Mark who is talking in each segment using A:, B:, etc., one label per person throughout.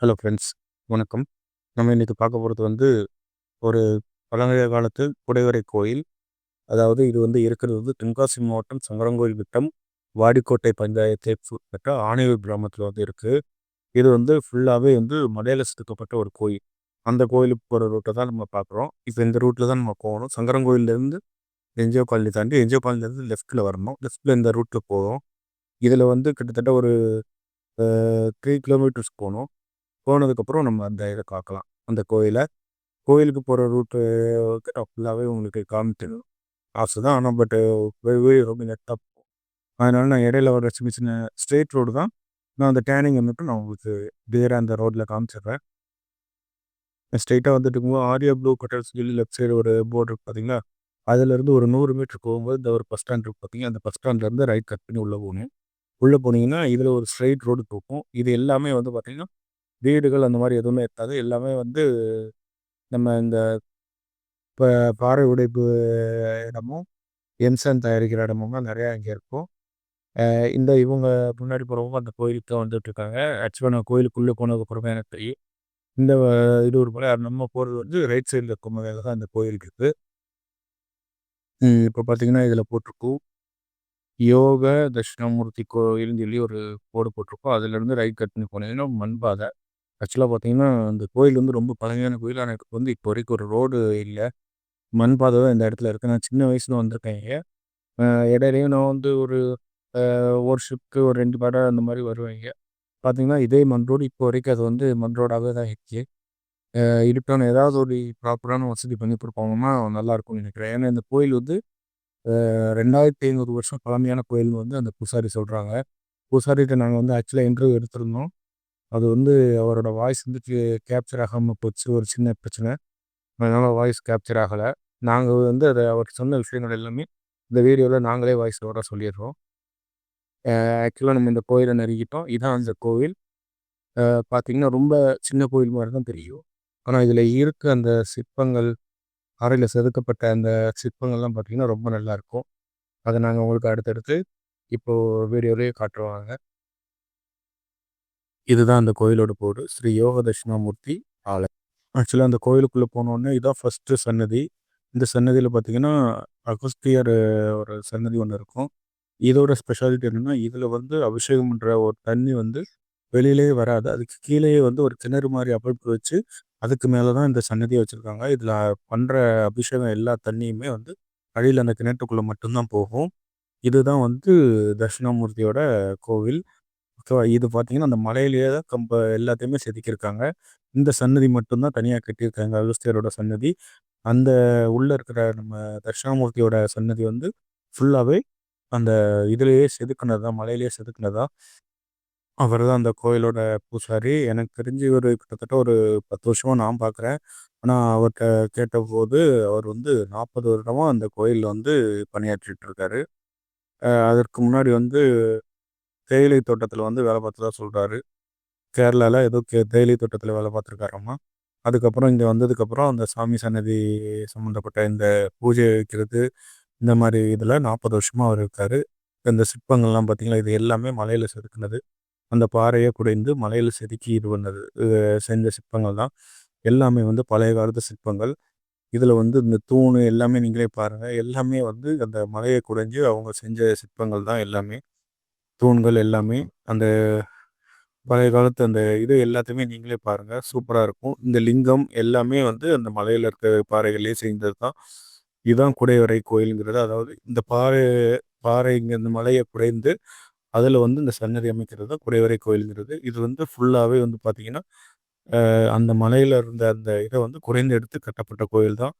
A: Hello friends வணக்கம். நம்ம இன்றைக்கி பார்க்க போகிறது வந்து ஒரு பழங்கால காலத்து குடைவரை கோயில். அதாவது இது வந்து இருக்கிறது வந்து தென்காசி மாவட்டம் சங்கரங்கோயில் திட்டம் வாடிக்கோட்டை பஞ்சாயத்தை உட்பட்ட ஆணையூர் கிராமத்தில் வந்து இருக்குது இது வந்து ஃபுல்லாகவே வந்து மலையில செதுக்கப்பட்ட ஒரு கோயில். அந்த கோயிலுக்கு போகிற ரூட்டை தான் நம்ம பார்க்குறோம். இப்போ இந்த ரூட்டில் தான் நம்ம போகணும். சங்கரங்கோயிலேருந்து என்ஜிஓ காலனி தாண்டி என்ஜிஓ காலனிலேருந்து லெஃப்ட்டில் வரணும். லெஃப்ட்டில் இந்த ரூட்டில் போகும் இதில் வந்து கிட்டத்தட்ட ஒரு த்ரீ கிலோமீட்டர்ஸ் போகணும். போனதுக்கப்புறம் நம்ம அந்த இதை பார்க்கலாம் அந்த கோயிலை கோயிலுக்கு போகிற ரூட்டு ஃபுல்லாகவே உங்களுக்கு காமிச்சிடும். ஆசை தான் ஆனால் பட்டு வீடு ரொம்ப நெட்டாக போகும். அதனால நான் இடையில வர சின்ன சின்ன ஸ்ட்ரெயிட் ரோடு தான் நான் அந்த டேனிங் மட்டும் நான் உங்களுக்கு வேறு அந்த ரோட்டில் காமிச்சிடுறேன். ஸ்ட்ரெயிட்டாக வந்துட்டு இருக்கும்போது ஆரியா ப்ளூ கட்டர்ஸ் சொல்லி லெஃப்ட் சைடு ஒரு போர்டு இருக்கு பார்த்தீங்களா அதுலேருந்து ஒரு நூறு மீட்டர் போகும்போது இந்த ஒரு பஸ் ஸ்டாண்ட் இருக்கு பார்த்தீங்கன்னா அந்த பஸ் ஸ்டாண்ட்லேருந்து ரைட் கட் பண்ணி உள்ளே போகணும் உள்ளே போனீங்கன்னா இதில் ஒரு ஸ்ட்ரெயிட் ரோடு போகும் இது எல்லாமே வந்து பார்த்தீங்கன்னா வீடுகள் அந்த மாதிரி எதுவுமே இருக்காது. எல்லாமே வந்து நம்ம இந்த இப்போ பாறை உடைப்பு இடமும் எம்சன் தயாரிக்கிற இடமும் தான் நிறையா இங்கே இருக்கும். இந்த இவங்க முன்னாடி போகிறவங்க அந்த கோயிலுக்கு தான் வந்துட்டு இருக்காங்க ஆக்சுவலாக நான் கோயிலுக்குள்ளே போனதுக்கப்புறமே எனக்கு தெரியும். இந்த இது ஒரு போல நம்ம போகிறது வந்து ரைட் சைடில் இருக்கும் தான் இந்த கோயிலுக்கு இருக்குது இப்போ பார்த்தீங்கன்னா இதில் போட்டிருக்கும். யோக தட்சிணாமூர்த்தி கோயில்னு சொல்லி ஒரு போர்டு போட்டிருக்கோம். அதுலேருந்து ரைட் கட் பண்ணி போனீங்கன்னா மண்பாதை. ஆக்சுவலாக பார்த்தீங்கன்னா, அந்த கோயில் வந்து ரொம்ப பழமையான கோயில். ஆனால் எனக்கு வந்து இப்போ வரைக்கும் ஒரு ரோடு இல்ல. மண் பாதை தான் இந்த இடத்துல இருக்கு. நான் சின்ன வயசுல வந்திருக்கேன் இங்க. இடையிலயும் நான் வந்து ஒரு அ ஷிஃப்ட்டு ஒரு ரெண்டு தடவ அந்த மாதிரி வருவேன் இங்க. பார்த்தீங்கன்னா, இதே மண் ரோடு இப்போ வரைக்கும் அது வந்து மண் ரோடாவே தான் இருக்கு. அ இதுக்கான ஏதாவது ஒரு ப்ராப்பரான வசதி பண்ணி கொடுப்பாங்கன்னா நல்லாயிருக்கும்னு நினைக்கிறேன். ஏன்னா இந்த கோயில் வந்து ரெண்டாயிரத்தி ஐநூறு வருஷம் பழமையான கோயில்னு வந்து அந்த பூசாரி சொல்கிறாங்க பூசாரிகிட்ட நாங்கள் வந்து ஆக்சுவலாக இன்டர்வியூ எடுத்திருந்தோம். அது வந்து அவரோட வாய்ஸ் வந்து கேப்சர் ஆகாமல் போச்சு. ஒரு சின்ன பிரச்சனை. அதனால் வாய்ஸ் கேப்சர் ஆகலை. நாங்கள் வந்து அதை அவர் சொன்ன விஷயங்கள் எல்லாமே இந்த வீடியோவில் நாங்களே வாய்ஸோட சொல்லிடுறோம். ஆக்சுவலாக நம்ம இந்த கோயிலை நெருங்கிட்டோம். இதான் அந்த கோவில். பார்த்திங்கன்னா ரொம்ப சின்ன கோயில் மாதிரி தான் தெரியும். ஆனால் இதில் இருக்க அந்த சிற்பங்கள் அறையில் செதுக்கப்பட்ட அந்த சிற்பங்கள்லாம் பார்த்திங்கன்னா ரொம்ப நல்லாயிருக்கும் அதை நாங்கள் உங்களுக்கு அடுத்தடுத்து இப்போது வீடியோலேயே காட்டுவாங்க இதுதான் அந்த கோயிலோட போர்டு ஸ்ரீ யோக தட்சிணாமூர்த்தி ஆலயம். ஆக்சுவலாக அந்த கோயிலுக்குள்ளே போனோடனே இதுதான் ஃபஸ்ட்டு சன்னதி. இந்த சன்னதியில் பார்த்தீங்கன்னா அகஸ்தியர் ஒரு சன்னதி ஒன்று இருக்கும். இதோட ஸ்பெஷாலிட்டி என்னென்னா இதில் வந்து அபிஷேகம் பண்ணுற ஒரு தண்ணி வந்து வெளியிலேயே வராது. அதுக்கு கீழேயே வந்து ஒரு கிணறு மாதிரி அமைப்பு வச்சு அதுக்கு மேலே தான் இந்த சன்னதியை வச்சுருக்காங்க. இதில் பண்ணுற அபிஷேகம் எல்லா தண்ணியுமே வந்து அடியில் அந்த கிணற்றுக்குள்ளே மட்டும்தான் போகும். இதுதான் வந்து தட்சிணாமூர்த்தியோட கோவில். ஸோ இது பார்த்தீங்கன்னா, அந்த மலையிலேயே தான் கம்ப எல்லாத்தையுமே செதுக்கியிருக்காங்க. இந்த சன்னதி மட்டும்தான் தனியாக கட்டியிருக்காங்க. அகஸ்தியரோட சன்னதி. அந்த உள்ளே இருக்கிற நம்ம தட்சிணாமூர்த்தியோட சன்னதி வந்து ஃபுல்லாகவே அந்த இதுலேயே செதுக்கினது தான். மலையிலேயே செதுக்குனது தான். அவர் தான் அந்த கோயிலோட பூசாரி. எனக்கு தெரிஞ்சு ஒரு கிட்டத்தட்ட ஒரு பத்து வருஷமாக நான் பார்க்குறேன். ஆனால் அவர்கிட்ட கேட்டபோது, அவர் வந்து நாற்பது வருடமாக அந்த கோயிலில் வந்து பணியாற்றிட்டு இருக்காரு. அதற்கு முன்னாடி வந்து தேயிலை தோட்டத்தில் வந்து வேலை பார்த்ததா சொல்கிறாரு கேரளாவில் ஏதோ கே தேயிலை தோட்டத்தில் வேலை பார்த்துருக்காராம்மா அதுக்கப்புறம் இங்கே வந்ததுக்கப்புறம் அந்த சாமி சன்னதி சம்மந்தப்பட்ட இந்த பூஜை வைக்கிறது இந்த மாதிரி இதில் நாற்பது வருஷமாக அவர் இருக்கார். இந்த சிற்பங்கள்லாம் பார்த்திங்களா இது எல்லாமே மலையில் செதுக்குனது. அந்த பாறையை குடைந்து மலையில் செதுக்கி இது பண்ணது செஞ்ச சிற்பங்கள் தான். எல்லாமே வந்து பழைய காலத்து சிற்பங்கள். இதில் வந்து இந்த தூண் எல்லாமே நீங்களே பாருங்கள் எல்லாமே வந்து அந்த மலையை குடைஞ்சு அவங்க செஞ்ச சிற்பங்கள் தான் எல்லாமே. தூண்கள் எல்லாமே அந்த பழைய காலத்து அந்த இது எல்லாத்தையுமே நீங்களே பாருங்கள் சூப்பராக இருக்கும். இந்த லிங்கம் எல்லாமே வந்து அந்த மலையில் இருக்க பாறைகளே செய்தது தான். இதுதான் குடைவரை கோயிலுங்கிறது. அதாவது இந்த பாறை பாறை இங்கே இந்த மலையை குறைந்து அதில் வந்து இந்த சன்னதி அமைக்கிறது தான் குடைவரை கோயிலுங்கிறது. இது வந்து ஃபுல்லாகவே வந்து பார்த்திங்கன்னா அந்த மலையில் இருந்த அந்த இதை வந்து குறைந்து எடுத்து கட்டப்பட்ட கோயில் தான்.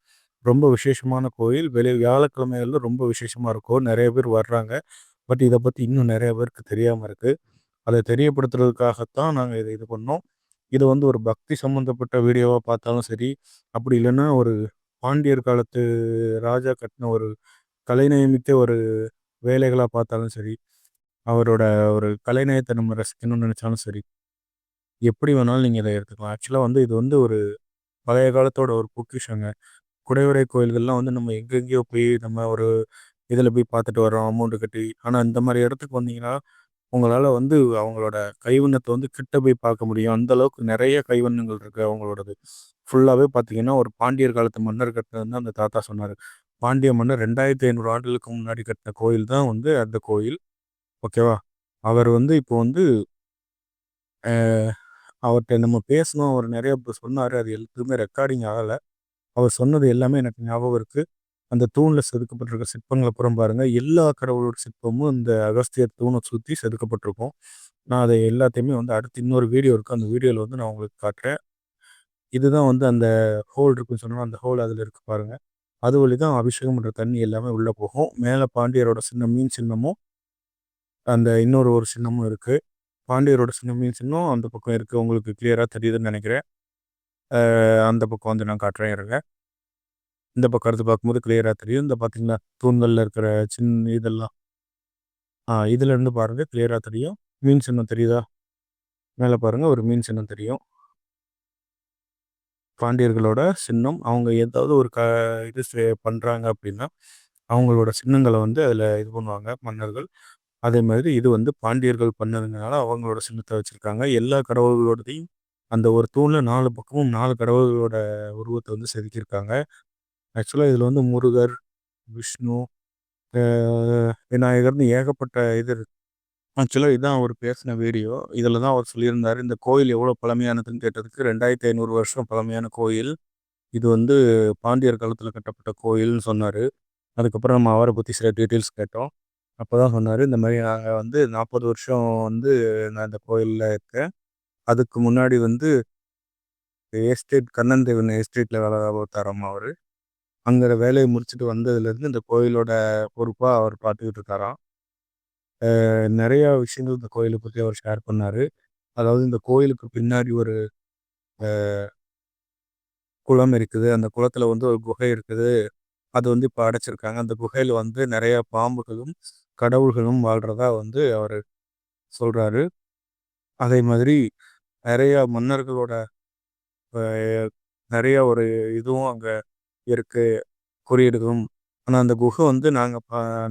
A: ரொம்ப விசேஷமான கோயில். வெளி வியாழக்கிழமைகளில் ரொம்ப விசேஷமாக இருக்கும். நிறைய பேர் வர்றாங்க. பட் இதை பற்றி இன்னும் நிறைய பேருக்கு தெரியாமல் இருக்குது அதை தெரியப்படுத்துறதுக்காகத்தான் நாங்கள் இதை இது பண்ணோம். இது வந்து ஒரு பக்தி சம்மந்தப்பட்ட வீடியோவாக பார்த்தாலும் சரி அப்படி இல்லைன்னா ஒரு பாண்டியர் காலத்து ராஜா கட்டின ஒரு கலைநயமிக்க ஒரு வேலைகளாக பார்த்தாலும் சரி அவரோட ஒரு கலைநயத்தை நம்ம ரசிக்கணும்னு நினச்சாலும் சரி எப்படி வேணாலும் நீங்கள் இதை எடுத்துக்கலாம். ஆக்சுவலாக வந்து இது வந்து ஒரு பழைய காலத்தோட ஒரு பொக்கிஷங்க. குடைவரை கோயில்கள்லாம் வந்து நம்ம எங்கெங்கேயோ போய் நம்ம ஒரு இதில் போய் பார்த்துட்டு வரோம் அமௌண்ட்டு கட்டி. ஆனால் இந்த மாதிரி இடத்துக்கு வந்தீங்கன்னா உங்களால் வந்து அவங்களோட கைவண்ணத்தை வந்து கிட்ட போய் பார்க்க முடியும். அந்த அளவுக்கு நிறைய கைவண்ணங்கள் இருக்குது அவங்களோடது. ஃபுல்லாகவே பார்த்தீங்கன்னா ஒரு பாண்டியர் காலத்து மன்னர் கட்டினதுன்னு அந்த தாத்தா சொன்னார். பாண்டிய மன்னர் ரெண்டாயிரத்தி ஐநூறு ஆண்டுகளுக்கு முன்னாடி கட்டின கோயில் தான் வந்து அந்த கோயில். ஓகேவா அவர் வந்து இப்போ வந்து அவர்கிட்ட நம்ம பேசணும். அவர் நிறைய சொன்னார். அது எதுவுமே ரெக்கார்டிங் ஆகலை. அவர் சொன்னது எல்லாமே எனக்கு ஞாபகம் இருக்குது அந்த தூணில் செதுக்கப்பட்டிருக்க சிற்பங்களை புறம் பாருங்கள் எல்லா கடவுளோட சிற்பமும் இந்த அகஸ்தியர் தூணை சுற்றி செதுக்கப்பட்டிருக்கும். நான் அதை எல்லாத்தையுமே வந்து அடுத்து இன்னொரு வீடியோ இருக்குது அந்த வீடியோவில் வந்து நான் உங்களுக்கு காட்டுறேன். இதுதான் வந்து அந்த ஹோல் இருக்குன்னு சொன்னால் அந்த ஹோல் அதில் இருக்குது பாருங்கள் அது வழி தான் அபிஷேகம் பண்ணுற தண்ணி எல்லாமே உள்ளே போகும். மேலே பாண்டியரோட சின்ன மீன் சின்னமும் அந்த இன்னொரு ஒரு சின்னமும் இருக்குது பாண்டியரோட சின்ன மீன் சின்னம் அந்த பக்கம் இருக்குது உங்களுக்கு கிளியராக தெரியுதுன்னு நினைக்கிறேன். அந்த பக்கம் வந்து நான் காட்டுறேன் இருங்க. இந்த பக்கம் இருந்து பார்க்கும்போது கிளியராக தெரியும். இந்த பார்த்தீங்கன்னா தூண்களில் இருக்கிற சின்ன இதெல்லாம். இதில் இதுல இருந்து பாருங்க கிளியராக தெரியும். மீன் சின்னம் தெரியுதா? மேலே பாருங்க ஒரு மீன் சின்னம் தெரியும். பாண்டியர்களோட சின்னம் அவங்க ஏதாவது ஒரு க இது பண்ணுறாங்க அப்படின்னா அவங்களோட சின்னங்களை வந்து அதில் இது பண்ணுவாங்க மன்னர்கள். அதே மாதிரி இது வந்து பாண்டியர்கள் பண்ணதுனால அவங்களோட சின்னத்தை வச்சுருக்காங்க. எல்லா கடவுள்களோடதையும் அந்த ஒரு தூணில் நாலு பக்கமும் நாலு கடவுள்களோட உருவத்தை வந்து செதுக்கியிருக்காங்க. ஆக்சுவலாக இதில் வந்து முருகர் விஷ்ணு விநாயகர்னு ஏகப்பட்ட இது இருக்கு. ஆக்சுவலாக இதுதான் அவர் பேசின வீடியோ. இதில் தான் அவர் சொல்லியிருந்தார் இந்த கோயில் எவ்வளோ பழமையானதுன்னு கேட்டதுக்கு ரெண்டாயிரத்தி ஐநூறு வருஷம் பழமையான கோயில். இது வந்து பாண்டியர் காலத்தில் கட்டப்பட்ட கோயில்னு சொன்னார். அதுக்கப்புறம் நம்ம அவரை பற்றி சில டீட்டெயில்ஸ் கேட்டோம். அப்போ தான் சொன்னார் இந்த மாதிரி நாங்கள் வந்து நாற்பது வருஷம் வந்து நான் இந்த கோயிலில் இருக்கேன். அதுக்கு முன்னாடி வந்து எஸ்டேட் கண்ணன் தேவன் எஸ்டேட்டில் வேலை பார்த்தாராம் அவர்? அங்கே வேலையை முடிச்சுட்டு வந்ததுலேருந்து இந்த கோயிலோட பொறுப்பாக அவர் பார்த்துக்கிட்டு இருக்காராம் நிறையா விஷயங்கள் இந்த கோயிலை பற்றி அவர் ஷேர் பண்ணார். அதாவது இந்த கோயிலுக்கு பின்னாடி ஒரு குளம் இருக்குது. அந்த குளத்தில் வந்து ஒரு குகை இருக்குது. அது வந்து இப்போ அடைச்சிருக்காங்க. அந்த குகையில் வந்து நிறைய பாம்புகளும் கடவுள்களும் வாழ்கிறதா வந்து அவர் சொல்கிறாரு அதே மாதிரி நிறையா மன்னர்களோட நிறைய ஒரு இதுவும் அங்கே இருக்கு குறியிடுதும். ஆனால் அந்த குகை வந்து நாங்கள்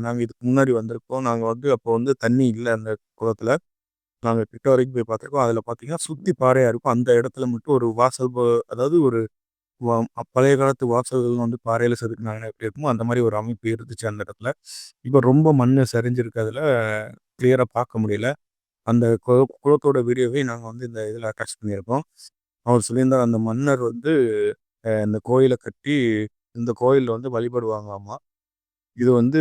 A: நாங்கள் இதுக்கு முன்னாடி வந்திருக்கோம். நாங்கள் வந்து அப்போ வந்து தண்ணி இல்லை அந்த குளத்தில். நாங்கள் கிட்ட வரைக்கும் போய் பார்த்துருக்கோம். அதில் பார்த்தீங்கன்னா சுற்றி பாறையாக இருக்கும். அந்த இடத்துல மட்டும் ஒரு வாசல் அதாவது ஒரு பழைய காலத்து வாசல்கள் வந்து பாறையில் செதுக்குனாங்க எப்படி இருக்குமோ அந்த மாதிரி ஒரு அமைப்பு இருந்துச்சு அந்த இடத்துல. இப்போ ரொம்ப மண் சரிஞ்சிருக்கு அதில். கிளியராக பார்க்க முடியல. அந்த குளத்தோட வீடியோவை நாங்கள் வந்து இந்த இதில் அட்டாச் பண்ணியிருக்கோம். அவர் சொல்லியிருந்தார் அந்த மன்னர் வந்து இந்த கோயிலை கட்டி இந்த கோயிலில் வந்து வழிபடுவாங்களாமா? இது வந்து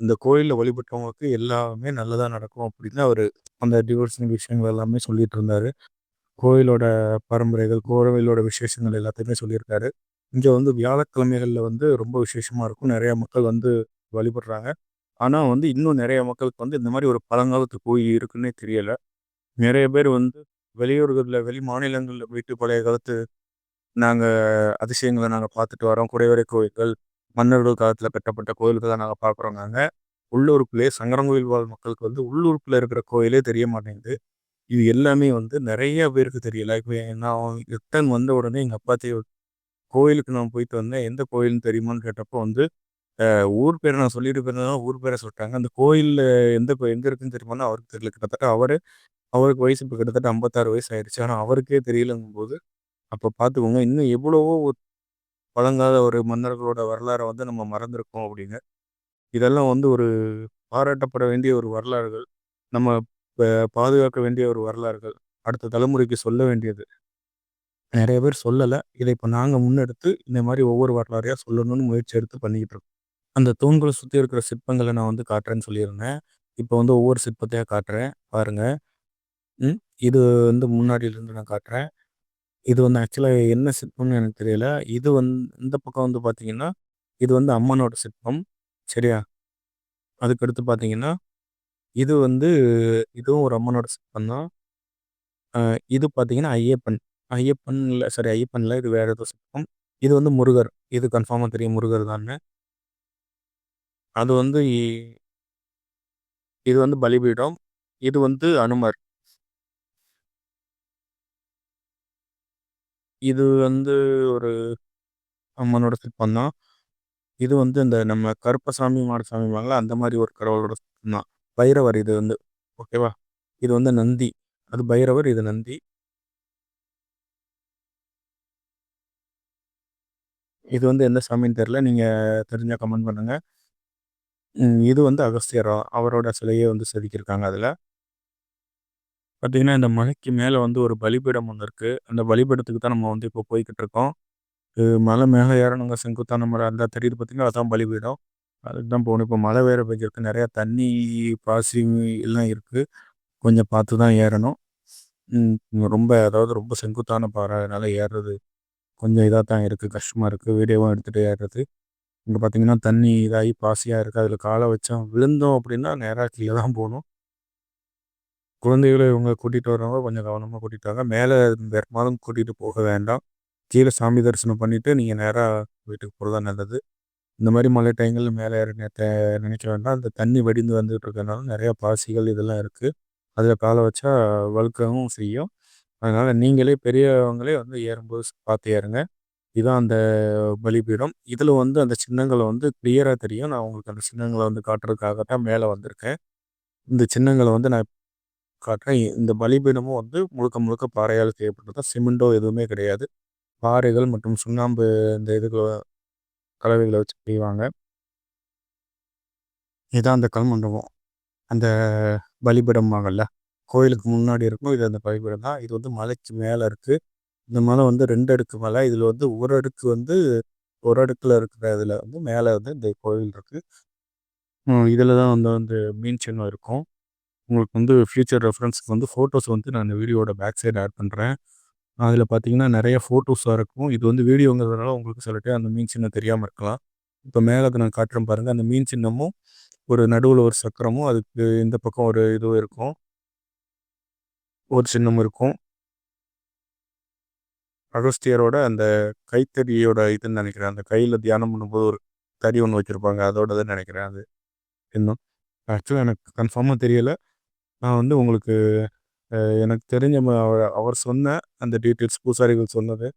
A: இந்த கோயிலில் வழிபட்டவங்களுக்கு எல்லாமே நல்லதாக நடக்கும் அப்படின்னு அவர் அந்த டிவோர்ஷன் விஷயங்கள் எல்லாமே சொல்லிட்டு இருந்தார். கோயிலோட பரம்பரைகள் கோவிலோட விசேஷங்கள் எல்லாத்தையுமே சொல்லியிருக்காரு. இங்கே வந்து வியாழக்கிழமைகளில் வந்து ரொம்ப விசேஷமாக இருக்கும். நிறையா மக்கள் வந்து வழிபடுறாங்க. ஆனால் வந்து இன்னும் நிறைய மக்களுக்கு வந்து இந்த மாதிரி ஒரு பழங்காலத்து கோயில் இருக்குன்னே தெரியலை. நிறைய பேர் வந்து வெளியூர்களில் வெளி மாநிலங்களில் போயிட்டு பழைய காலத்து நாங்கள் அதிசயங்களை நாங்கள் பார்த்துட்டு வரோம். குடைவரை கோயில்கள் மன்னர்கள் காலத்தில் கட்டப்பட்ட கோயில்களை நாங்கள் பார்க்குறோம். நாங்கள் உள்ளூருக்குள்ளேயே சங்கரங்கோயில் வாழ் மக்களுக்கு வந்து உள்ளூருக்குள்ளே இருக்கிற கோயிலே தெரிய மாட்டேங்குது. இது எல்லாமே வந்து நிறைய பேருக்கு தெரியல. இப்போ நான் ரிட்டன் வந்த உடனே எங்கள் அப்பாச்சி கோயிலுக்கு நான் போயிட்டு வந்தேன். எந்த கோயில்னு தெரியுமான்னு கேட்டப்போ வந்து ஊர் பேரை நான் சொல்லிட்டு போயிருந்தேன். ஊர் பேரை சொல்லிட்டாங்க. அந்த கோயிலில் எந்த எங்கே இருக்குன்னு தெரியுமான்னு அவருக்கு தெரியல. கிட்டத்தட்ட அவர் அவருக்கு வயசு இப்போ கிட்டத்தட்ட ஐம்பத்தாறு வயசு ஆயிடுச்சு. ஆனால் அவருக்கே தெரியலங்கும் போது அப்போ பார்த்துக்கோங்க இன்னும் எவ்வளவோ பழங்கால ஒரு மன்னர்களோட வரலாறை வந்து நம்ம மறந்துருக்கோம் அப்படிங்க இதெல்லாம் வந்து ஒரு பாராட்டப்பட வேண்டிய ஒரு வரலாறுகள். நம்ம பாதுகாக்க வேண்டிய ஒரு வரலாறுகள். அடுத்த தலைமுறைக்கு சொல்ல வேண்டியது. நிறைய பேர் சொல்லலை. இதை இப்போ நாங்கள் முன்னெடுத்து இந்த மாதிரி ஒவ்வொரு வரலாறையாக சொல்லணும்னு முயற்சி எடுத்து பண்ணிக்கிட்டு இருக்கோம். அந்த தூண்களை சுற்றி இருக்கிற சிற்பங்களை நான் வந்து காட்டுறேன்னு சொல்லியிருந்தேன். இப்போ வந்து ஒவ்வொரு சிற்பத்தையாக காட்டுறேன். பாருங்க. ம் இது வந்து முன்னாடியிலேருந்து நான் காட்டுறேன். இது வந்து ஆக்சுவலாக என்ன சிற்பம்னு எனக்கு தெரியல. இது வந்து இந்த பக்கம் வந்து பார்த்தீங்கன்னா இது வந்து அம்மனோட சிற்பம். சரியா? அதுக்கடுத்து பார்த்தீங்கன்னா இது வந்து இதுவும் ஒரு அம்மனோட சிற்பம் தான். இது பார்த்தீங்கன்னா ஐயப்பன். ஐயப்பன் இல்லை சரி ஐயப்பன் இல்லை இது வேறு ஏதோ சிற்பம். இது வந்து முருகர். இது கன்ஃபார்மாக தெரியும் முருகர் தான் அது வந்து இது வந்து பலிபீடம். இது வந்து அனுமர். இது வந்து ஒரு அம்மனோட சிற்பம் தான். இது வந்து இந்த நம்ம கருப்பசாமி மாடசாமிவாங்களா அந்த மாதிரி ஒரு கடவுளோட சிற்பம் தான். பைரவர் இது வந்து ஓகேவா இது வந்து நந்தி. அது பைரவர் இது நந்தி. இது வந்து எந்த சாமின்னு தெரில நீங்கள் தெரிஞ்சால் கமெண்ட் பண்ணுங்கள் இது வந்து அகஸ்தியரா? அவரோட சிலையை வந்து செதுக்கியிருக்காங்க அதில். பார்த்தீங்கன்னா இந்த மலைக்கு மேலே வந்து ஒரு பலிபீடம் ஒன்று இருக்குது அந்த பலிபீடத்துக்கு தான் நம்ம வந்து இப்போ போய்கிட்டு இருக்கோம். மலை மேலே ஏறணுங்க செங்குத்தான மலை அந்த தெரியுது பார்த்தீங்கன்னா அதான் பலிபீடம். அதுக்கு தான் போகணும். இப்போ மழை வேறு பெஞ்சிருக்கு நிறையா தண்ணி பாசி எல்லாம் இருக்குது கொஞ்சம் பார்த்து தான் ஏறணும். ரொம்ப அதாவது ரொம்ப செங்குத்தான பாறை. அதனால் ஏறுறது கொஞ்சம் இதாக தான் இருக்குது கஷ்டமாக இருக்குது வீடியோவும் எடுத்துகிட்டு ஏறுறது இங்கே பார்த்தீங்கன்னா தண்ணி இதாகி பாசியாக இருக்குது அதில் காலை வச்சோம் விழுந்தோம் அப்படின்னா நேராக கீழே தான் போகணும். குழந்தைகளை இவங்க கூட்டிகிட்டு வரவங்க கொஞ்சம் கவனமாக கூட்டிகிட்டு வாங்க மேலே பெரும்பாலும் கூட்டிகிட்டு போக வேண்டாம். கீழே சாமி தரிசனம் பண்ணிவிட்டு நீங்கள் நேராக வீட்டுக்கு போகிறதா நல்லது. இந்த மாதிரி மழை டைங்களில் மேலே ஏற நினைக்க வேண்டாம். அந்த தண்ணி வடிந்து வந்துட்டு இருக்கிறதுனால நிறையா பாசிகள் இதெல்லாம் இருக்குது அதில் காலை வச்சா வழுக்கவும் செய்யும். அதனால் நீங்களே பெரியவங்களே வந்து ஏறும்போது பார்த்து ஏறுங்க. இதுதான் அந்த பலிபீடம். இதில் வந்து அந்த சின்னங்களை வந்து கிளியராக தெரியும். நான் உங்களுக்கு அந்த சின்னங்களை வந்து காட்டுறதுக்காக தான் மேலே வந்திருக்கேன். இந்த சின்னங்களை வந்து நான் காட்டுறேன். இந்த பலிபீடமும் வந்து முழுக்க முழுக்க பாறையால் செய்யப்பட்டது சிமெண்டோ எதுவுமே கிடையாது. பாறைகள் மற்றும் சுண்ணாம்பு இந்த இதுகளை கலவைகளை வச்சு செய்வாங்க. இதுதான் அந்த கல்மண்டபம். அந்த பலிபீடம்பாங்கல்ல கோயிலுக்கு முன்னாடி இருக்கும். இது அந்த பலிபீடம் தான். இது வந்து மலைக்கு மேலே இருக்குது இந்த மலை வந்து ரெண்டு அடுக்கு மலை. இதில் வந்து ஒரு அடுக்கு வந்து ஒரு அடுக்கில் இருக்கிற இதில் வந்து மேலே வந்து இந்த கோவில் இருக்குது இதில் தான் வந்து வந்து மீன் சின்னம் இருக்கும். உங்களுக்கு வந்து ஃப்யூச்சர் ரெஃபரன்ஸுக்கு வந்து ஃபோட்டோஸ் வந்து நான் இந்த வீடியோட பேக் சைடு ஆட் பண்ணுறேன் அதில் பார்த்தீங்கன்னா நிறைய ஃபோட்டோஸாக இருக்கும். இது வந்து வீடியோங்கிறதுனால உங்களுக்கு சில டைம் அந்த மீன் சின்னம் தெரியாமல் இருக்கலாம். இப்போ மேலே நான் காட்டுறேன் பாருங்கள் அந்த மீன் சின்னமும் ஒரு நடுவில் ஒரு சக்கரமும் அதுக்கு இந்த பக்கம் ஒரு இதுவும் இருக்கும். ஒரு சின்னமும் இருக்கும். அகஸ்தியரோட அந்த கைத்தறியோட இதுன்னு நினைக்கிறேன். அந்த கையில் தியானம் பண்ணும்போது ஒரு தறி ஒன்று வச்சுருப்பாங்க. அதோடதுன்னு நினைக்கிறேன் அது. இன்னும். ஆக்சுவலாக எனக்கு கன்ஃபார்மாக தெரியலை. நான் வந்து உங்களுக்கு எனக்கு தெரிஞ்ச அவர் அவர் சொன்ன அந்த டீட்டெயில்ஸ் பூசாரிகள் சொன்னது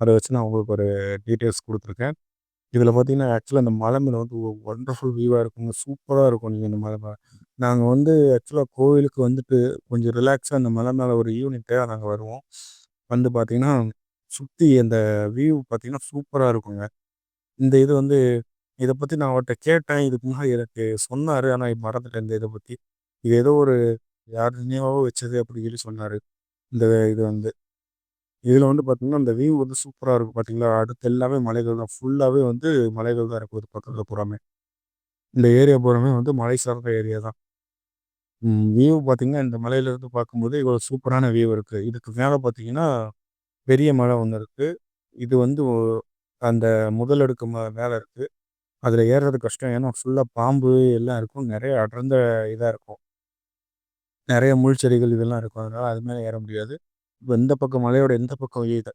A: அதை வச்சு நான் உங்களுக்கு ஒரு டீட்டெயில்ஸ் கொடுத்துருக்கேன். இதில் பார்த்தீங்கன்னா ஆக்சுவலாக அந்த மலை மேலே வந்து ஒண்டர்ஃபுல் வியூவாக இருக்குங்க. சூப்பராக இருக்கும் நீங்கள் இந்த மலை மேலே. நாங்கள் வந்து ஆக்சுவலாக கோவிலுக்கு வந்துட்டு கொஞ்சம் ரிலாக்ஸாக அந்த மலை மேலே ஒரு ஈவினிங் டைம் நாங்கள் வருவோம். வந்து பார்த்தீங்கன்னா சுற்றி அந்த வியூ பார்த்தீங்கன்னா சூப்பராக இருக்குங்க. இந்த இது வந்து இதை பற்றி நான் அவர்கிட்ட கேட்டேன். இதுக்கு முன்னாடி எனக்கு சொன்னார். ஆனால் மறந்துட்டேன் இந்த இதை பற்றி. இது ஏதோ ஒரு யார் நினைவாகவோ வச்சது அப்படின்னு சொல்லி சொன்னார். இந்த இது வந்து. இதில் வந்து பார்த்தீங்கன்னா அந்த வியூ வந்து சூப்பராக இருக்கும் பார்த்தீங்களா அடுத்து எல்லாமே மலைகள் தான். ஃபுல்லாகவே வந்து மலைகள் தான் இருக்கும் பக்கத்தில் பூராமே. இந்த ஏரியா பூராமே வந்து மலை சார்ந்த ஏரியா தான். வியூ பார்த்தீங்கன்னா இந்த மலையிலேருந்து பார்க்கும்போது இவ்வளோ சூப்பரான வியூ இருக்குது இதுக்கு மேலே பார்த்தீங்கன்னா பெரிய மலை ஒன்று இருக்குது இது வந்து அந்த முதல் அடுக்கு ம மேலே இருக்குது அதில் ஏறுறது கஷ்டம். ஏன்னா ஃபுல்லாக பாம்பு எல்லாம் இருக்கும். நிறைய அடர்ந்த இதாக இருக்கும். நிறைய முள் செடிகள் இதெல்லாம் இருக்கும். அதனால் அது மேலே ஏற முடியாது. இப்போ இந்த பக்கம் மலையோட எந்த பக்கம் இது?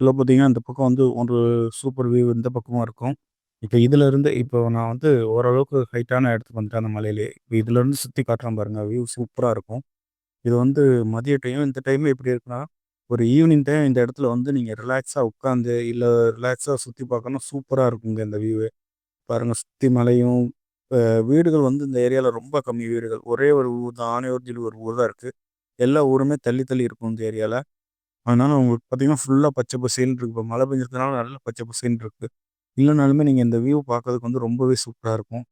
A: இதில் பார்த்தீங்கன்னா இந்த பக்கம் வந்து ஒரு சூப்பர் வியூ இந்த பக்கமும் இருக்கும். இப்போ இதிலேருந்து இப்போ நான் வந்து ஓரளவுக்கு ஹைட்டான இடத்துக்கு வந்துட்டேன் அந்த மலையிலே. இப்போ இதுலேருந்து சுற்றி காட்டுறேன் பாருங்கள் வியூ சூப்பராக இருக்கும். இது வந்து மதிய டைம் இந்த டைம் எப்படி இருக்குன்னா ஒரு ஈவினிங் டைம் இந்த இடத்துல வந்து நீங்கள் ரிலாக்ஸாக உட்காந்து இல்லை ரிலாக்ஸாக சுற்றி பார்க்கணும் சூப்பராக இருக்குங்க இந்த வியூவே பாருங்கள் சுற்றி மலையும் வீடுகள் வந்து இந்த ஏரியாவில் ரொம்ப கம்மி வீடுகள். ஒரே ஒரு ஊர் தான். ஆனையூர் ஆனையூர்ஜில் ஒரு ஊர் தான் இருக்குது எல்லா ஊருமே தள்ளி தள்ளி இருக்கும் இந்த ஏரியாவில் அதனால உங்களுக்கு பார்த்தீங்கன்னா ஃபுல்லாக பச்சை பசேன்னு இருக்கு. இப்போ மழை பெஞ்சதுனால நல்லா பச்சை பசேல்னு இருக்குது இல்லைனாலுமே நீங்கள் இந்த வியூ பார்க்கறதுக்கு வந்து ரொம்பவே சூப்பராக இருக்கும்.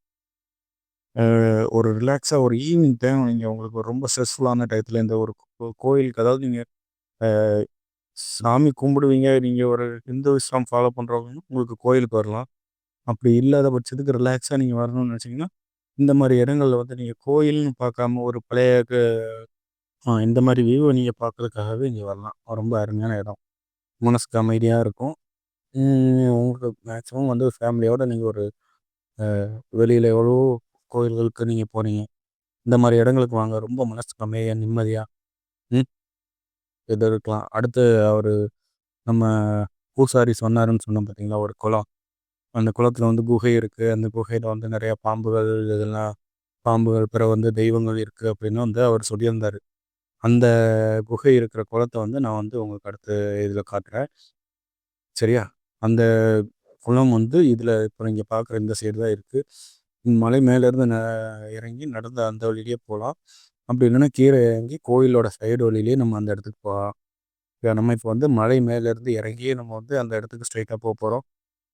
A: ஒரு ரிலாக்ஸாக ஒரு ஈவினிங் டைம் நீங்கள் உங்களுக்கு ரொம்ப ஸ்ட்ரெஸ்ஃபுல்லான டயத்தில் இந்த ஒரு கோயிலுக்கு அதாவது நீங்கள் சாமி கும்பிடுவீங்க. நீங்கள் ஒரு ஹிந்து இஸ்லாம் ஃபாலோ பண்ணுறவங்க உங்களுக்கு கோயிலுக்கு வரலாம். அப்படி இல்லாத பட்சத்துக்கு ரிலாக்ஸாக நீங்கள் வரணும்னு நினச்சிங்கன்னா இந்த மாதிரி இடங்களில் வந்து நீங்கள் கோயில்னு பார்க்காம ஒரு பழைய இந்த மாதிரி வியூவை நீங்கள் பார்க்குறதுக்காகவே இங்கே வரலாம். ரொம்ப அருமையான இடம். மனசுக்கு அமைதியாக இருக்கும். உங்களுக்கு மேக்ஸிமம் வந்து ஃபேமிலியோடு நீங்கள் ஒரு வெளியில் எவ்வளோ கோயில்களுக்கு நீங்கள் போகிறீங்க இந்த மாதிரி இடங்களுக்கு வாங்க. ரொம்ப மனசுக்கு அமைதியாக நிம்மதியாக இது இருக்கலாம். அடுத்து அவர் நம்ம பூசாரி சொன்னாருன்னு சொன்னோம் பார்த்தீங்களா ஒரு குளம். அந்த குளத்தில் வந்து குகை இருக்குது அந்த குகையில் வந்து நிறையா பாம்புகள் இதெல்லாம் பாம்புகள் பிற வந்து தெய்வங்கள் இருக்குது அப்படின்னு வந்து அவர் சொல்லியிருந்தார். அந்த குகை இருக்கிற குளத்தை வந்து நான் வந்து உங்களுக்கு அடுத்து இதில் காட்டுறேன். சரியா? அந்த குளம் வந்து இதில் இப்போ நீங்கள் பார்க்குற இந்த சைடு தான் இருக்குது மலை மேலேருந்து ந இறங்கி நடந்து அந்த வழியிலேயே போகலாம் அப்படி இல்லைன்னா கீழே இறங்கி கோயிலோட சைடு வழியிலேயே நம்ம அந்த இடத்துக்கு போகலாம். நம்ம இப்போ வந்து மலை மேலேருந்து இறங்கி நம்ம வந்து அந்த இடத்துக்கு ஸ்ட்ரைட்டாக போக போகிறோம்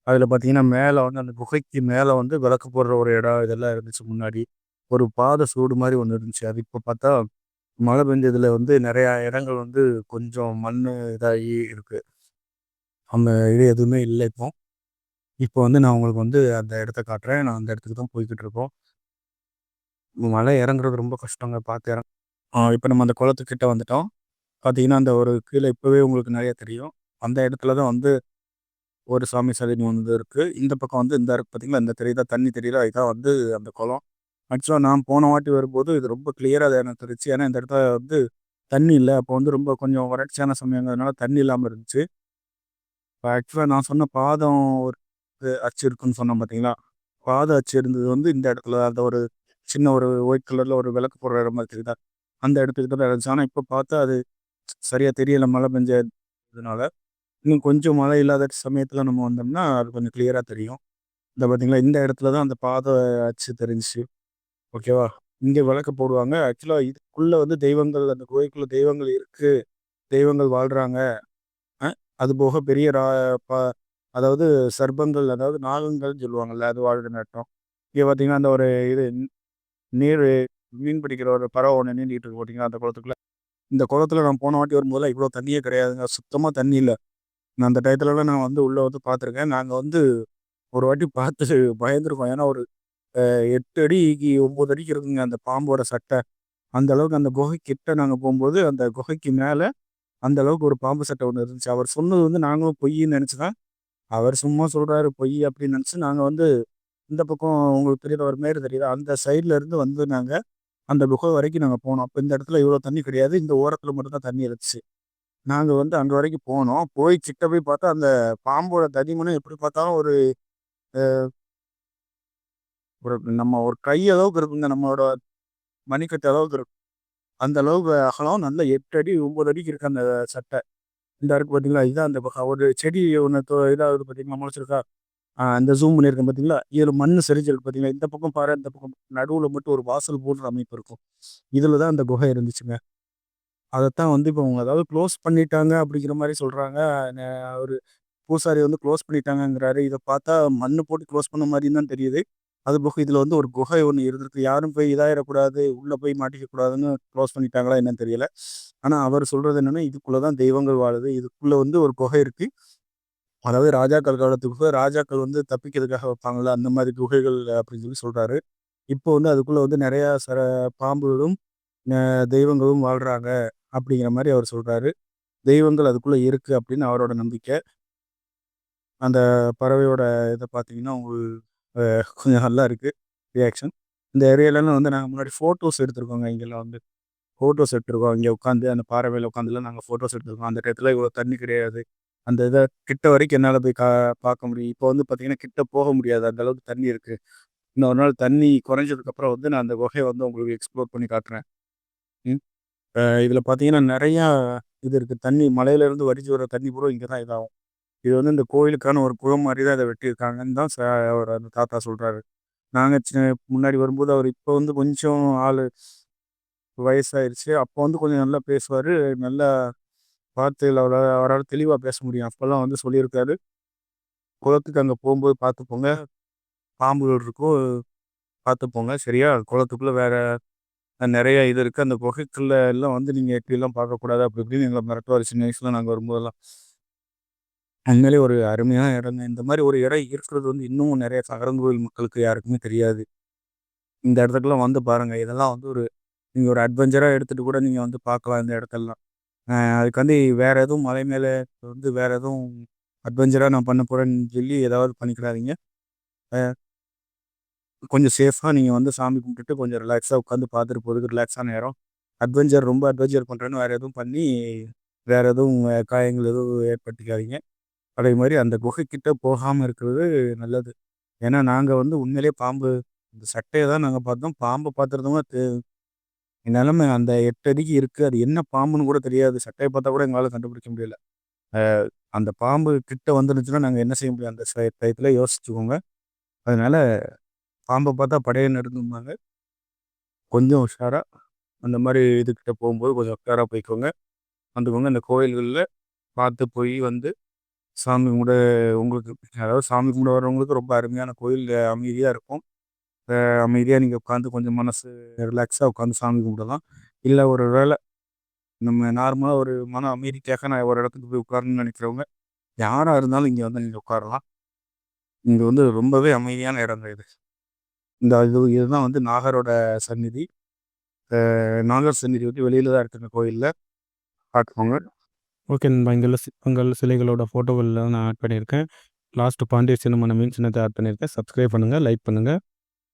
A: அதில் பார்த்தீங்கன்னா மேலே வந்து அந்த குகைக்கு மேலே வந்து விளக்கு போடுற ஒரு இடம் இதெல்லாம் இருந்துச்சு முன்னாடி. ஒரு பாதை சூடு மாதிரி ஒன்று இருந்துச்சு. அது இப்போ பார்த்தா மழை பெஞ்சதில் வந்து நிறையா இடங்கள் வந்து கொஞ்சம் மண் இதாகி இருக்குது அந்த இது எதுவுமே இல்லை இப்போ. இப்போ வந்து நான் உங்களுக்கு வந்து அந்த இடத்த காட்டுறேன். நான் அந்த இடத்துக்கு தான் போய்கிட்டு இருக்கோம். மலை இறங்குறது ரொம்ப கஷ்டங்க. பார்த்து இறங்க இப்போ நம்ம அந்த குளத்துக்கிட்ட வந்துட்டோம். பார்த்தீங்கன்னா அந்த ஒரு கீழே இப்போவே உங்களுக்கு நிறைய தெரியும். அந்த இடத்துல தான் வந்து ஒரு சாமி சலினி வந்து இருக்குது இந்த பக்கம் வந்து இந்த இருக்குது பார்த்தீங்களா இந்த தெரியுதா? தண்ணி தெரியுதா? இதுதான் வந்து அந்த குளம். ஆக்சுவலாக நான் போன வாட்டி வரும்போது இது ரொம்ப கிளியராக எனக்கு தெரிஞ்சு ஏன்னா இந்த இடத்துல வந்து தண்ணி இல்லை. அப்போ வந்து ரொம்ப கொஞ்சம் வறட்சியான சமயங்கிறதுனால தண்ணி இல்லாமல் இருந்துச்சு. இப்போ ஆக்சுவலாக நான் சொன்ன பாதம் ஒரு அச்சு இருக்குன்னு சொன்னேன் பார்த்தீங்களா பாதம் அச்சு இருந்தது வந்து இந்த இடத்துல. அந்த ஒரு சின்ன ஒரு ஒயிட் கலரில் ஒரு விளக்கு போடுற இடம் மாதிரி தெரியுதா? அந்த இடத்துக்கு தான் இருந்துச்சு. ஆனால் இப்போ பார்த்தா அது சரியாக தெரியலை. மழை பெஞ்சதுனால. இன்னும் கொஞ்சம் மழை இல்லாத சமயத்தில் நம்ம வந்தோம்னா அது கொஞ்சம் கிளியராக தெரியும். இந்த பார்த்தீங்களா இந்த இடத்துல தான் அந்த பாதை அச்சு தெரிஞ்சிச்சு. ஓகேவா? இங்கே விளக்கு போடுவாங்க. ஆக்சுவலாக இதுக்குள்ளே வந்து தெய்வங்கள் அந்த கோயிலுக்குள்ள தெய்வங்கள் இருக்குது தெய்வங்கள் வாழ்கிறாங்க அது போக பெரிய ரா ப அதாவது சர்ப்பங்கள் அதாவது நாகங்கள்னு சொல்லுவாங்கள்ல அது வாழ்கிற நட்டம். இங்கே பார்த்தீங்கன்னா அந்த ஒரு இது நீர் மீன் பிடிக்கிற ஒரு பறவை ஒன்று நீண்டிகிட்டு இருக்கு பார்த்தீங்கன்னா அந்த குளத்துக்குள்ளே. இந்த குளத்துல நான் போன வாட்டி வரும்போது இவ்வளோ தண்ணியே கிடையாதுங்க. சுத்தமாக தண்ணி இல்லை. நான் அந்த டயத்துலலாம் நான் வந்து உள்ளே வந்து பார்த்துருக்கேன். நாங்கள் வந்து ஒரு வாட்டி பார்த்து பயந்துருக்கோம். ஏன்னா ஒரு எட்டு அடிக்கு ஒம்பது அடிக்கு இருக்குங்க அந்த பாம்போட சட்டை. அந்த அளவுக்கு அந்த குகை கிட்ட நாங்கள் போகும்போது அந்த குகைக்கு மேலே அந்த அளவுக்கு ஒரு பாம்பு சட்டை ஒன்று இருந்துச்சு. அவர் சொன்னது வந்து நாங்களும் பொய்ன்னு நினச்சிதான் அவர் சும்மா சொல்கிறாரு பொய் அப்படின்னு நினச்சி நாங்கள் வந்து இந்த பக்கம் உங்களுக்கு தெரியுது? ஒரு மாரி தெரியுது? அந்த சைடில் இருந்து வந்து நாங்கள் அந்த குகை வரைக்கும் நாங்கள் போனோம். அப்போ இந்த இடத்துல இவ்வளோ தண்ணி கிடையாது. இந்த ஓரத்தில் மட்டும்தான் தண்ணி இருந்துச்சு. நாங்கள் வந்து அங்கே வரைக்கும் போனோம். போய் கிட்ட போய் பார்த்தா அந்த பாம்போட தடிமனும் எப்படி பார்த்தாலும் ஒரு ஒரு நம்ம ஒரு கை அளவுக்கு இருக்குங்க நம்மளோட மணிக்கட்டு அளவுக்கு இருக்கும். அந்த அளவுக்கு அகலம் நல்ல எட்டு அடி ஒம்பது அடிக்கு இருக்கு அந்த சட்டை. இந்த இருக்கு பார்த்தீங்களா? இதுதான் அந்த ஒரு செடி ஒன்று இதாவது பார்த்தீங்களா? முளைச்சிருக்கா? அந்த ஜூம் பண்ணியிருக்கேன் பார்த்தீங்களா? இதில் மண் செறிஞ்சிருக்கு பார்த்தீங்களா? இந்த பக்கம் பாரு இந்த பக்கம் நடுவில் மட்டும் ஒரு வாசல் போடுற அமைப்பு இருக்கும். இதில் தான் அந்த குகை இருந்துச்சுங்க. அதைத்தான் வந்து இப்போ அவங்க அதாவது க்ளோஸ் பண்ணிட்டாங்க அப்படிங்கிற மாதிரி சொல்கிறாங்க ஒரு பூசாரி வந்து க்ளோஸ் பண்ணிட்டாங்கங்கிறாரு. இதை பார்த்தா மண் போட்டு க்ளோஸ் பண்ண மாதிரியும் தான் தெரியுது. அது போக இதில் வந்து ஒரு குகை ஒன்று இருந்திருக்கு. யாரும் போய் இதாகிடக்கூடாது உள்ளே போய் மாட்டிக்கக்கூடாதுன்னு க்ளோஸ் பண்ணிட்டாங்களா என்னன்னு தெரியல. ஆனால் அவர் சொல்கிறது என்னென்னா இதுக்குள்ளே தான் தெய்வங்கள் வாழுது. இதுக்குள்ளே வந்து ஒரு குகை இருக்குது அதாவது ராஜாக்கள் காலத்துக்கு ராஜாக்கள் வந்து தப்பிக்கிறதுக்காக வைப்பாங்களா அந்த மாதிரி குகைகள் அப்படின்னு சொல்லி சொல்கிறாரு இப்போ வந்து அதுக்குள்ளே வந்து நிறையா சர பாம்புகளும் தெய்வங்களும் வாழ்கிறாங்க அப்படிங்கிற மாதிரி அவர் சொல்கிறாரு தெய்வங்கள் அதுக்குள்ளே இருக்குது அப்படின்னு அவரோட நம்பிக்கை. அந்த பறவையோட இதை பார்த்தீங்கன்னா உங்களுக்கு கொஞ்சம் நல்லா இருக்குது ரியாக்ஷன் இந்த ஏரியாலலாம் வந்து நாங்கள் முன்னாடி ஃபோட்டோஸ் எடுத்திருக்கோங்க இங்கெல்லாம் வந்து. ஃபோட்டோஸ் எடுத்திருக்கோம். இங்கே உட்காந்து அந்த பாறைமையில் உட்காந்துலாம் நாங்கள் ஃபோட்டோஸ் எடுத்திருக்கோம். அந்த டயத்தில் இவ்வளோ தண்ணி கிடையாது. அந்த இதை கிட்ட வரைக்கும் என்னால் போய் கா பார்க்க முடியும். இப்போ வந்து பார்த்தீங்கன்னா கிட்ட போக முடியாது. அந்த அளவுக்கு தண்ணி இருக்குது இன்னொரு நாள் தண்ணி குறைஞ்சதுக்கப்புறம் வந்து நான் அந்த குகையை வந்து உங்களுக்கு எக்ஸ்ப்ளோர் பண்ணி காட்டுறேன். இதில் பார்த்தீங்கன்னா நிறையா இது இருக்குது தண்ணி மலையிலேருந்து வரிஞ்சு வர தண்ணி பூரா இங்கே தான் இதாகும். இது வந்து இந்த கோயிலுக்கான ஒரு குளம் மாதிரி தான் இதை வெட்டியிருக்காங்கன்னு தான் அவர் அந்த தாத்தா சொல்கிறாரு நாங்கள் சின்ன முன்னாடி வரும்போது அவர் இப்போ வந்து கொஞ்சம் ஆள் வயசாயிருச்சு. அப்போ வந்து கொஞ்சம் நல்லா பேசுவார். நல்லா பார்த்து அவரால் அவரால் தெளிவாக பேச முடியும். அப்போல்லாம் வந்து சொல்லியிருக்காரு. குளத்துக்கு அங்கே போகும்போது பார்த்துப்போங்க பாம்புகள் இருக்கும். பார்த்துப்போங்க சரியா? குளத்துக்குள்ளே வேறு நிறைய இது இருக்குது அந்த புகைக்கல்ல எல்லாம் வந்து நீங்கள் எப்படிலாம் பார்க்கக்கூடாது. அப்படி இப்படின்னு எங்களை மிரட்டுவார். சின்ன வயசில் நாங்கள் வரும்போதெல்லாம். உண்மையிலே ஒரு அருமையான இடங்க இந்த மாதிரி ஒரு இடம் இருக்கிறது வந்து இன்னமும் நிறைய சகரங்கோவில் மக்களுக்கு யாருக்குமே தெரியாது. இந்த இடத்துக்குலாம் வந்து பாருங்கள் இதெல்லாம் வந்து ஒரு நீங்கள் ஒரு அட்வென்ச்சராக எடுத்துகிட்டு கூட நீங்கள் வந்து பார்க்கலாம் இந்த இடத்தெல்லாம். அதுக்கு வந்து வேறு எதுவும் மலை மேலே வந்து வேறு எதுவும் அட்வென்ச்சராக நான் பண்ண போகிறேன்னு சொல்லி ஏதாவது பண்ணிக்கிறாதீங்க கொஞ்சம் சேஃபாக நீங்கள் வந்து சாமி கும்பிட்டுட்டு கொஞ்சம் ரிலாக்ஸாக உட்காந்து பார்த்துட்டு போகிறதுக்கு ரிலாக்ஸான நேரம் அட்வென்ச்சர் ரொம்ப அட்வென்ச்சர் பண்ணுறேன்னு வேறு எதுவும் பண்ணி வேறு எதுவும் காயங்கள் எதுவும் ஏற்படுத்திக்காதீங்க. அதே மாதிரி அந்த குகைக்கிட்ட போகாமல் இருக்கிறது நல்லது. ஏன்னா நாங்கள் வந்து உண்மையிலேயே பாம்பு இந்த சட்டையை தான் நாங்கள் பார்த்தோம். பாம்பை பார்த்துருந்தோம்னா நிலமை அந்த எட்டு அடிக்கு இருக்குது அது என்ன பாம்புன்னு கூட தெரியாது. சட்டையை பார்த்தா கூட எங்களால் கண்டுபிடிக்க முடியல. அந்த பாம்பு கிட்ட வந்துருந்துச்சுன்னா நாங்கள் என்ன செய்ய முடியும்? அந்த டயத்தில் யோசிச்சுக்கோங்க. அதனால் பாம்பை பார்த்தா படையே நடுங்கும்பாங்க கொஞ்சம் உஷாராக அந்த மாதிரி இதுக்கிட்ட போகும்போது கொஞ்சம் உஷாராக போய்க்கோங்க. வந்துக்கோங்க அந்த கோயில்களில் பார்த்து போய் வந்து சாமி கும்பிட உங்களுக்கு அதாவது சாமி கும்பிட வரவங்களுக்கு ரொம்ப அருமையான கோயில் அமைதியாக இருக்கும். அமைதியாக நீங்கள் உட்காந்து கொஞ்சம் மனசு ரிலாக்ஸாக உட்காந்து சாமி கும்பிடலாம். இல்லை ஒரு வேளை நம்ம நார்மலாக ஒரு மன அமைதிக்காக நான் ஒரு இடத்துக்கு போய் உட்காரணும்னு நினைக்கிறவங்க யாராக இருந்தாலும் இங்கே வந்து நீங்கள் உட்காரலாம். இங்கே வந்து ரொம்பவே அமைதியான இடங்க இது. இந்த இது இதுதான் வந்து நாகரோட சந்நிதி. நாகர் சந்நிதி வந்து வெளியில் தான் இருக்குங்க கோயிலில் பார்த்துக்கோங்க
B: ஓகே நண்பா. இங்கே உள்ள சிற்பங்கள் சிலைகளோட ஃபோட்டோவில் நான் ஆட் பண்ணியிருக்கேன். லாஸ்ட்டு பாண்டிய சின்னமான மீன் சின்னத்தை ஆட் பண்ணியிருக்கேன். சப்ஸ்கிரைப் பண்ணுங்கள் லைக் பண்ணுங்கள்